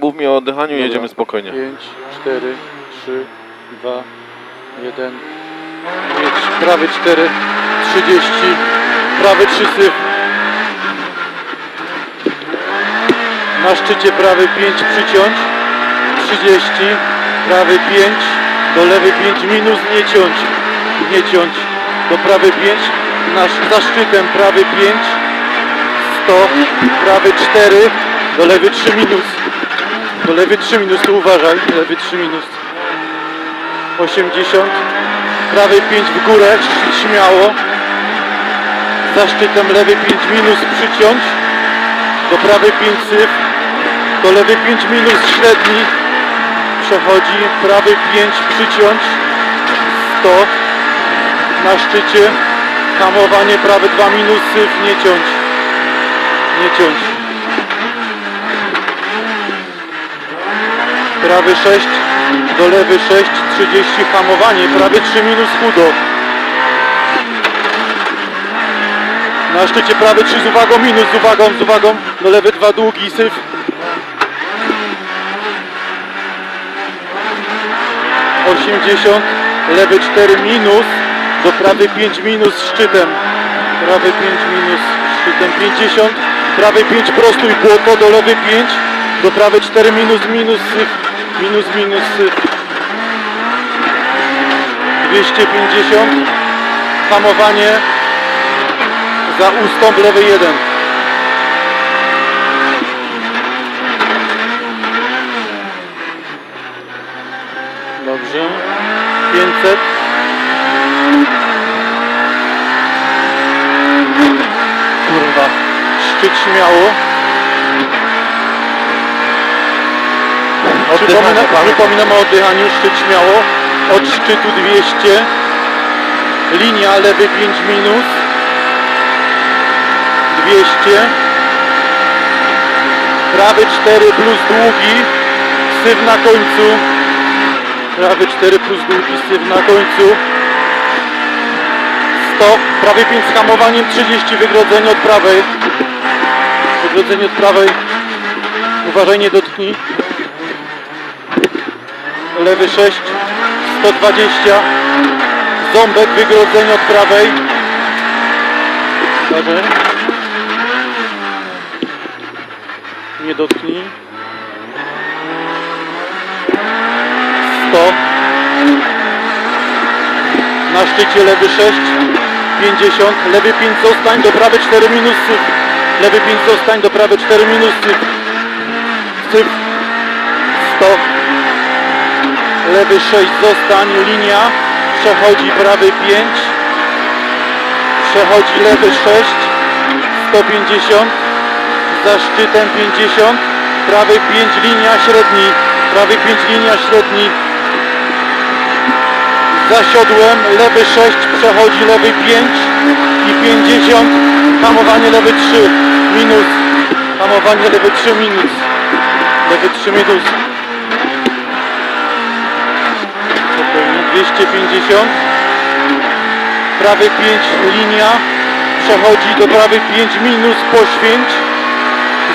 Mów mi o oddychaniu, Dobra. jedziemy spokojnie. 5, 4, 3, 2, 1. Mieć prawy 4, 30, prawy 3 syf. Na szczycie prawy 5 przyciąć, 30, prawy 5, do lewy 5 minus, nie ciąć, nie ciąć, do prawy 5, na, za szczytem prawy 5, 100, prawy 4, do lewy 3 minus. Do lewy 3 minus, tu uważaj, lewy 3 minus. 80. Prawy 5 w górę, śmiało. Za szczytem lewy 5 minus przyciąć. Do prawy 5 syf. Do lewy 5 minus średni. Przechodzi. Prawy 5 przyciąć. 100. Na szczycie. Hamowanie prawy 2 minus syf. Nie ciąć. Nie ciąć. Prawy 6, do lewy 6, 30 hamowanie, prawy 3 minus chudo. Na szczycie prawy 3 z uwagą minus, z uwagą, z uwagą, do lewy 2 długi syf. Osiemdziesiąt, lewy 4 minus, do prawy 5 minus szczytem. Prawy 5 minus szczytem 50, prawy 5 prostój błoto, do lewy 5, do prawy 4 minus minus minus minus syf. 250, hamowanie za ustąp lewy 1. Dobrze. 500. Kurwa. Szczyt śmiało. Przypomina, przypominam o oddychaniu. Szczyt śmiało. Od szczytu 200. Linia lewy 5 minus. 200. Prawy 4 plus długi. Syf na końcu. Prawy 4 plus długi syf na końcu. 100. Prawy 5 z hamowaniem. 30. Wygrodzenie od prawej. Wygrodzenie od prawej. Uważaj, nie dotknij. Lewy 6. 120. Ząbek. Wygrodzenie od prawej. Uważaj. Nie dotknij. 100. Na szczycie lewy 6. 50. Lewy 5 zostań. Do prawy 4 minus syf. Lewy 5 zostań. Do prawy 4 minus syf. Syf. 100. Lewy 6 zostań. Linia. Przechodzi prawy 5. Przechodzi lewy 6. 150 za szczytem 50, prawy 5 linia średni, prawy 5 linia średni, za siodłem lewy 6 przechodzi lewy 5 i 50, hamowanie lewy 3 minus, hamowanie lewy 3 minus, lewy 3 minus, spokojnie, 250, prawy 5 linia, przechodzi do prawy 5 minus poświęć,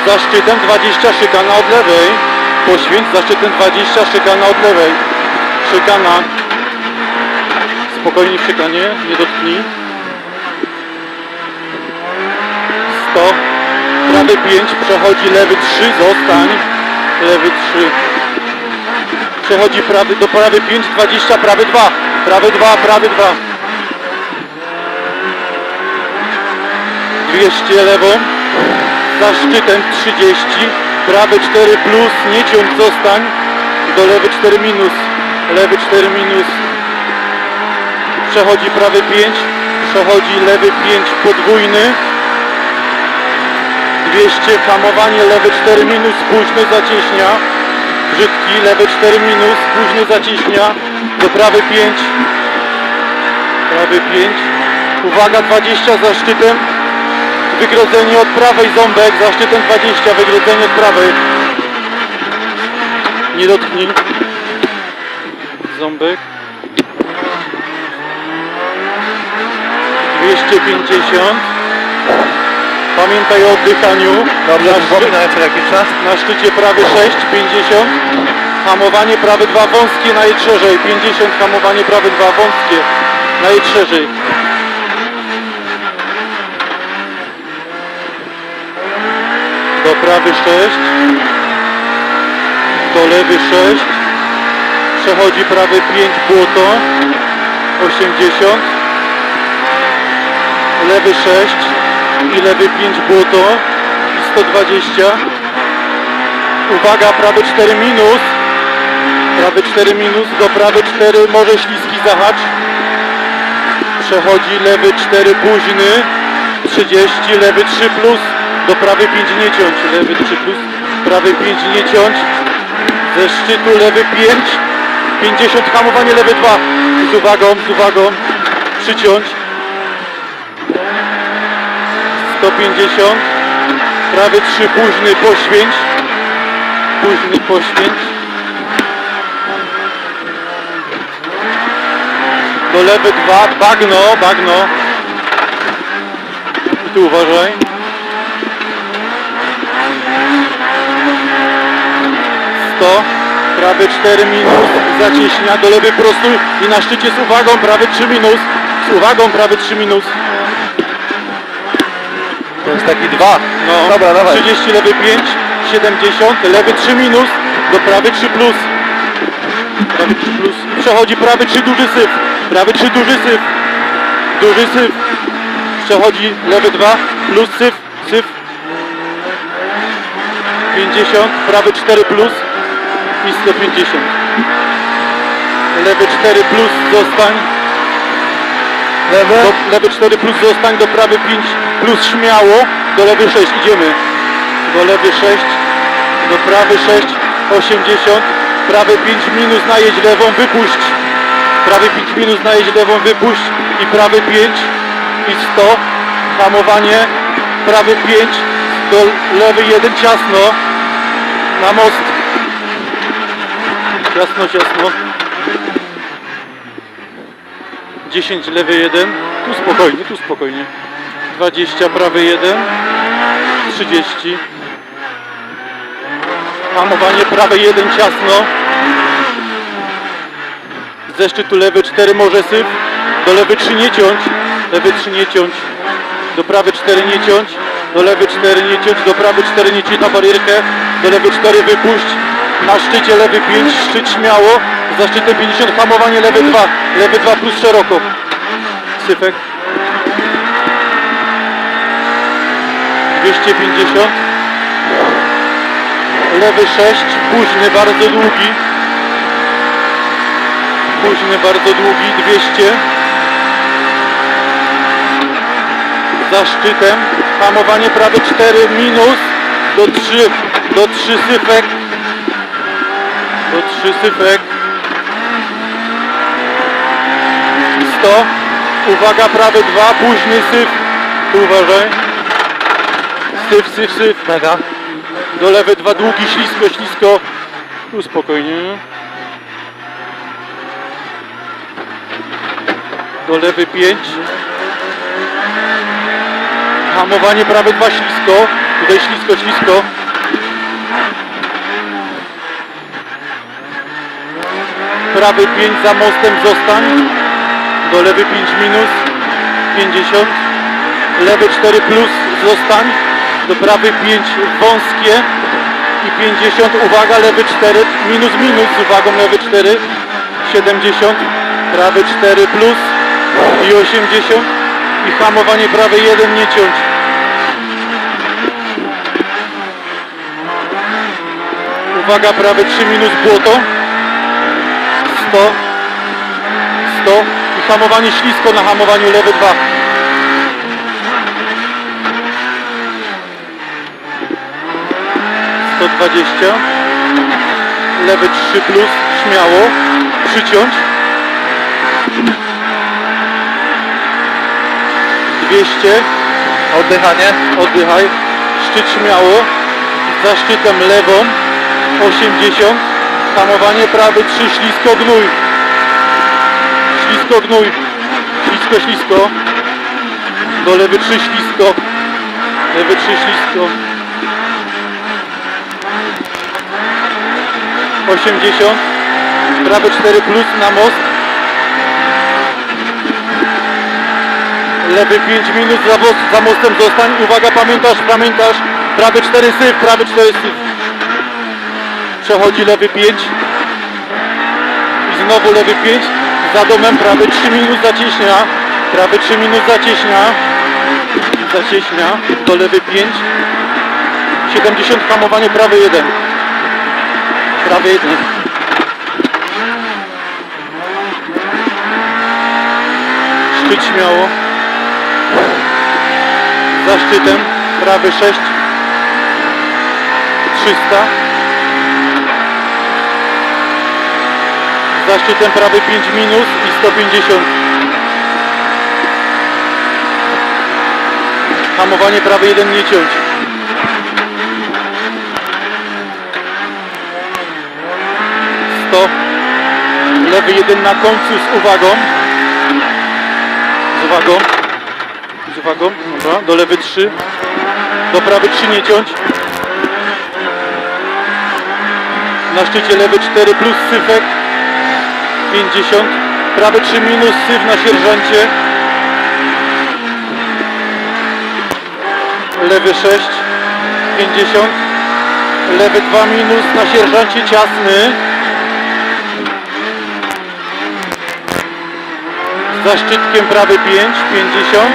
za szczytem 20 szykana od lewej. Poświęć za szczytem 20 szykana od lewej. Szykana. Spokojnie w szykanie, nie dotknij. 100. Prawy 5, przechodzi lewy 3, zostań. Lewy 3. Przechodzi prawy do prawy 5, 20, prawy 2. Prawy 2, prawy 2. 200 lewą za szczytem 30, prawy 4 plus, nie ciąć, zostań, do lewy 4 minus, lewy 4 minus, przechodzi prawy 5, przechodzi lewy 5 podwójny, 200, hamowanie. Lewy 4 minus, późny zacieśnia, brzydki, lewy 4 minus, późny zacieśnia, do prawy 5, prawy 5, uwaga 20 za szczytem, wygrodzenie od prawej ząbek, za szczytem 20, wygrodzenie od prawej. Nie dotknij. Ząbek. 250. Pamiętaj o oddychaniu. Dobrze, na, przypomina szczy- jeszcze jakiś czas. na szczycie prawy 6, 50. Hamowanie prawy 2 wąskie, najedź szerzej. 50, hamowanie prawy 2 wąskie, najedź szerzej. Do prawy 6. Do lewy 6. Przechodzi prawy 5 błoto. 80. Lewy 6 i lewy 5 błoto. I 120. Uwaga, prawy 4 minus. Prawy 4 minus, do prawy 4 może śliski zahacz. Przechodzi lewy 4 późny. 30, lewy 3 plus. Do prawy 5 nie ciąć. Lewy 3 plus, prawy 5 nie ciąć. Ze szczytu lewy 5. 50 hamowanie lewy 2. Z uwagą, z uwagą. Przyciąć. 150. Prawy 3 późny poświęć. Późny poświęć. Do lewy 2, bagno, bagno. I tu uważaj. Sto, prawy 4 minus, zacieśnia, do lewy prostuj i na szczycie z uwagą, prawy 3 minus, z uwagą, prawy 3 minus. To jest taki dwa. No, Dobra, dawaj. 30, lewy 5, 70, lewy 3 minus, do prawy 3 plus. Prawy 3 plus. I przechodzi prawy 3 duży syf. Prawy 3 duży syf. Duży syf. Przechodzi lewy 2 plus syf, syf. 50, prawy 4 plus i 150. Lewy 4 plus zostań. Lewy. Do, lewy 4 plus zostań, do prawy 5 plus śmiało, do lewy 6 idziemy. Do lewy 6, do prawy 6, 80, prawy 5 minus najedź lewą, wypuść. Prawy 5 minus najedź lewą, wypuść i prawy 5 i 100, hamowanie, prawy 5, do lewy 1 ciasno, na most. Ciasno, ciasno. 10 lewy 1, tu spokojnie, tu spokojnie. 20 prawy 1, 30. Hamowanie prawe 1 ciasno. Ze szczytu lewy 4 może syf. Do lewy 3 nie ciąć. Lewy 3 nie ciąć. Do prawy 4 nie ciąć. Do lewy 4 nie ciąć. Do prawy 4 nie ciąć na barierkę. Do lewy 4 wypuść. Na szczycie lewy 5, szczyt śmiało. Za szczytem 50 hamowanie lewy 2. Lewy 2 plus szeroko. Syfek. 250. Lewy 6, późny, bardzo długi. Późny, bardzo długi, 200. Za szczytem. Hamowanie prawy 4 minus. Do 3, do 3 syfek. Do 3 syfek. 100. Uwaga, prawy 2, późny syf. Uważaj. Syf, syf, syf. Mega. Do lewy dwa długi, ślisko, ślisko. Tu spokojnie. Do lewy 5. Hamowanie prawy dwa ślisko. Tutaj ślisko, ślisko. Prawy 5 za mostem zostań. Do lewy 5 minus. 50. Lewy 4 plus zostań. Do prawy 5 wąskie. I 50. Uwaga, lewy 4 minus minus z uwagą lewy 4. 70. Prawy 4 plus. I 80. I hamowanie prawy 1 nie ciąć. Uwaga, prawy 3 minus błoto. 100. 100. I hamowanie ślisko na hamowaniu lewy 2. Sto dwadzieścia. Lewy 3 plus, śmiało. Przyciąć. 200. Oddychanie. Oddychaj. Szczyt śmiało. Za szczytem lewą. 80. Hamowanie prawy 3 ślisko gnój. Ślisko gnój. Ślisko, ślisko. Do lewy 3 ślisko. Lewy 3 ślisko. 80. Prawy 4 plus na most. Lewy 5 minus za, mos- za mostem zostań. Uwaga, pamiętasz, pamiętasz. Prawy 4 syf, prawy 4 syf. Przechodzi lewy 5. I znowu lewy 5. Za domem prawy 3 minus zacieśnia. Prawy 3 minus zacieśnia. Zacieśnia. Do lewy 5. 70 hamowanie prawy 1. 1. Szczyt śmiało. Za szczytem. Prawy 6. 300. Za szczytem prawy 5 minus i 150. Hamowanie prawy 1 nie ciąć. Sto. Lewy 1 na końcu z uwagą. Z uwagą. Z uwagą. Dobra. Do lewy 3. Do prawy 3 nie ciąć. Na szczycie lewy 4 plus syfek. 50. Prawy 3 minus syf na sierżancie. Lewy 6. 50. Lewy 2 minus na sierżancie ciasny. Za szczytkiem prawy 5. 50.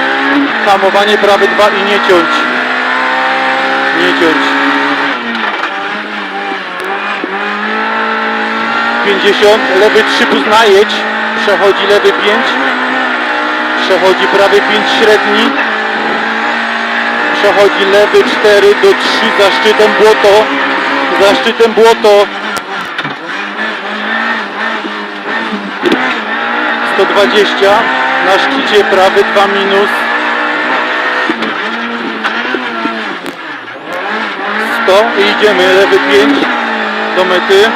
Hamowanie prawy 2 i nie ciąć. Nie ciąć. 50, lewy 3 plus najedź, przechodzi lewy 5, przechodzi prawy 5 średni, przechodzi lewy 4 do 3 za szczytem błoto, za szczytem błoto, 120, na szczycie prawy 2 minus, 100 i idziemy, lewy 5 do mety.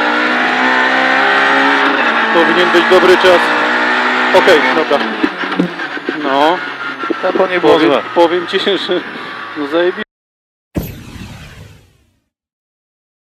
Powinien być dobry czas. Okej, dobra. No, Tempo nie było powiem, powiem Ci, że no zajebi...